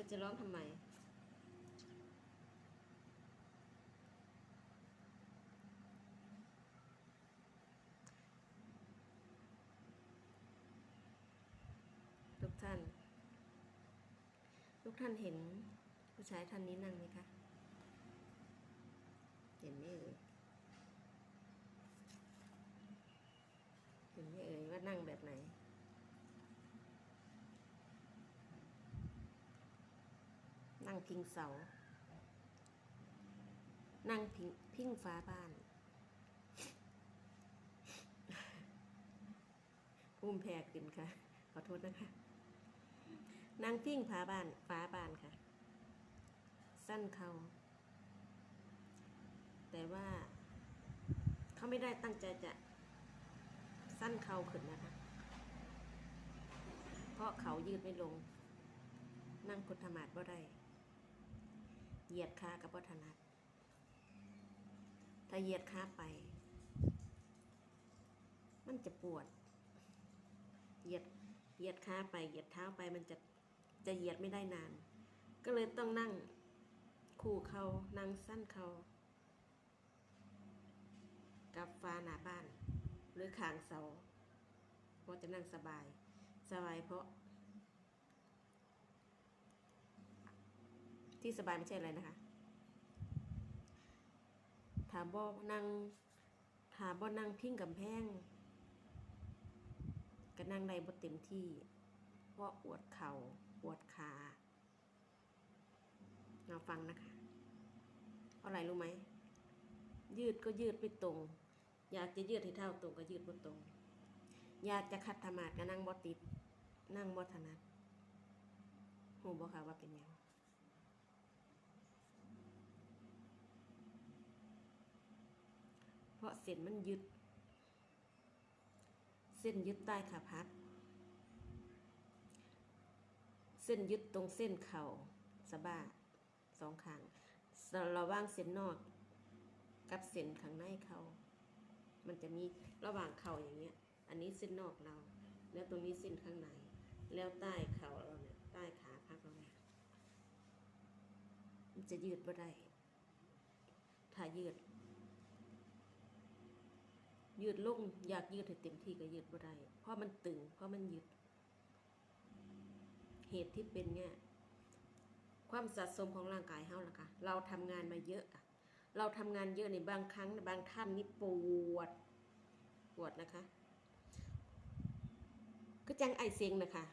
อจะร้องทำไม ทุกท่าน ทุกท่านเห็นผู้ชายท่านนี้นั่งไหมคะ เห็นไหมเอ่ย เห็นไหมเอ่ยว่านั่งแบบไหน นั่งพิงเสา นั่งพิงพิงฟ้าบ้าน ภูมิแพ้ขึ้นค่ะ ขอโทษนะคะ นั่งพิงฟ้าบ้าน ฟ้าบ้านค่ะ สั้นเขาแต่ว่าเขาไม่ได้ตั้งใจจะสั้นเขาขึ้นนะคะ เพราะเขายืดไม่ลง นั่งพุทธมาศบ่ได้ เหยียดขากับวัฒนัดถ้าเหยียดขาไป มันจะปวด เหยียดเหยียดขาไป เหยียดเท้าไปมันจะจะเหยียดไม่ได้นาน ก็เลยต้องนั่งคู่เขานั่งสั้นเขากับฟ้าหน้าบ้าน หรือขางเสาเพราะจะนั่งสบาย สบายเพราะ ที่สบายไม่ใช่อะไรนะคะ ถามบ่นั่งถามบ่นั่งพิงกับแพงก็นั่งในบ่เต็มที่เพราะปวดเขา่าปวดขาเราฟังนะคะเพราะอะไรรู้ไหม ยืดก็ยืดไม่ตรง อยากจะยืดให้เท่าตรงก็ยืดบ่ตรง อยากจะคัดธรรมาดก็นั่งบ่ติด นั่งบ่ถนัดหูบ่ค่ะว่าเป็นยัง เพ ราะเส้นมันยึด เส้นยึดใต้ขาพัด เส้นยึดตรงเส้นเข่าสะบ้าสองข้างระหว่างเส้นนอกกับเส้นข้างในเขา มันจะมีระหว่างเข่าอย่างเงี้ย อันนี้เส้นนอกเรา แล้วตรงนี้เส้นข้างใน แล้วใต้เข่าเราเนี่ย ใต้ขาพักเราเนี่ย มันจะยืดบ่ได้ ถ้ายืด ยืดลงอยากยืดให้เต็มที่ก็ยืดบ่ได้เพราะมันตึง เพราะมันยึดเหตุที่เป็นเนี่ยความสะสมของร่างกายเฮาล่ะค่ะเราทำงานมาเยอะอะเราทำงานเยอะในบางครั้งบางท่านนี่ปวดปวดนะคะ ก็จังไอเซ็งนะคะ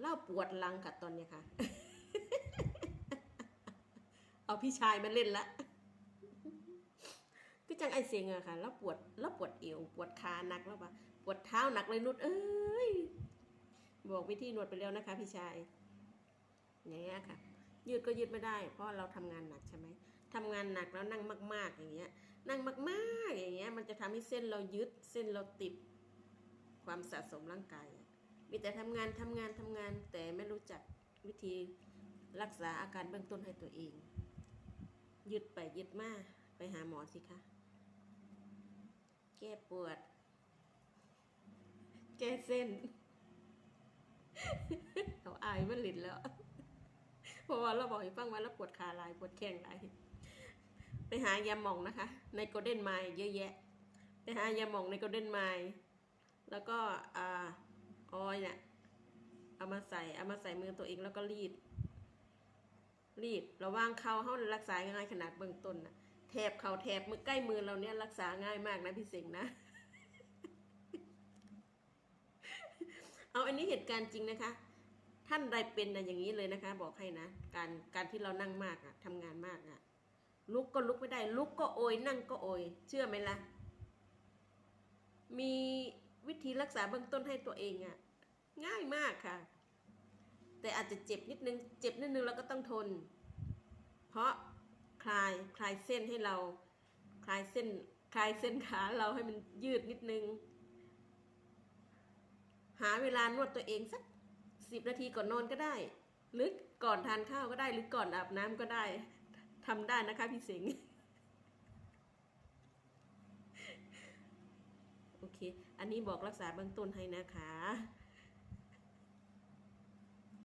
เล่าปวดหลังค่ะตอนเนี้ยค่ะ เอาพี่ชายมาเล่นละ จังไอเสียงอะค่ะแล้วปวดแล้วปวดเอวปวดขาหนักแล้วปะปวดเท้าหนักเลยนุดเอ้ยบอกวิธีนวดไปแล้วนะคะ พี่ชายอย่างเงี้ยค่ะ ยืดก็ยืดไม่ได้ เพราะเราทำงานหนักใช่ไหมทำงานหนักแล้วนั่งมาก ๆ อย่างเงี้ย นั่งมากๆ อย่างเงี้ย มันจะทำให้เส้นเรายึดเส้นเราติดความสะสมร่างกายมีแต่ทำงานทำงานทำงาน แต่ไม่รู้จักวิธีรักษาอาการเบื้องต้นให้ตัวเองยึดไปยึดมาไปหาหมอสิคะ แก้ปวด แก้เส้น เขาอายมันหลินแล้วเพราะว่าเราบอกให้ฟังว่าเราปวดขาลายปวดแข้งลายไปหายาหมองนะคะ ในโกลเด้นไมล์เยอะแยะ ไปหายาหมองในโกลเด้นไมล์แล้วก็อ่าออยเนี่ยเอามาใส่เอามาใส่มือตัวเองแล้วก็รีด รีดระว่างเขาเขารักษาง่ายขนาดเบื้องต้นนะ แถบเข่าแถบมือใกล้มือเราเนี่ยรักษาง่ายมากนะพี่สิงห์นะ เอาอันนี้เหตุการณ์จริงนะคะ ท่านใดเป็นนะอย่างนี้เลยนะคะ บอกให้นะ การการที่เรานั่งมากอะทำงานมากอะลุกก็ลุกไม่ได้ ลุกก็โอยนั่งก็โอย เชื่อไหมล่ะ มีวิธีรักษาเบื้องต้นให้ตัวเองอะง่ายมากค่ะ แต่อาจจะเจ็บนิดนึง เจ็บนิดนึงเราก็ต้องทน เพราะ ลายคลายเส้นให้เรา คลายเส้น คลายเส้นขาเราให้มันยืดนิดนึง หาเวลานวดตัวเองสักสิบนาทีก่อนนอนก็ได้ หรือก่อนทานข้าวก็ได้ หรือก่อนอาบน้ำก็ได้ทำได้นะคะพี่สิงห์โอเค อันนี้บอกรักษาเบื้องต้นให้นะคะ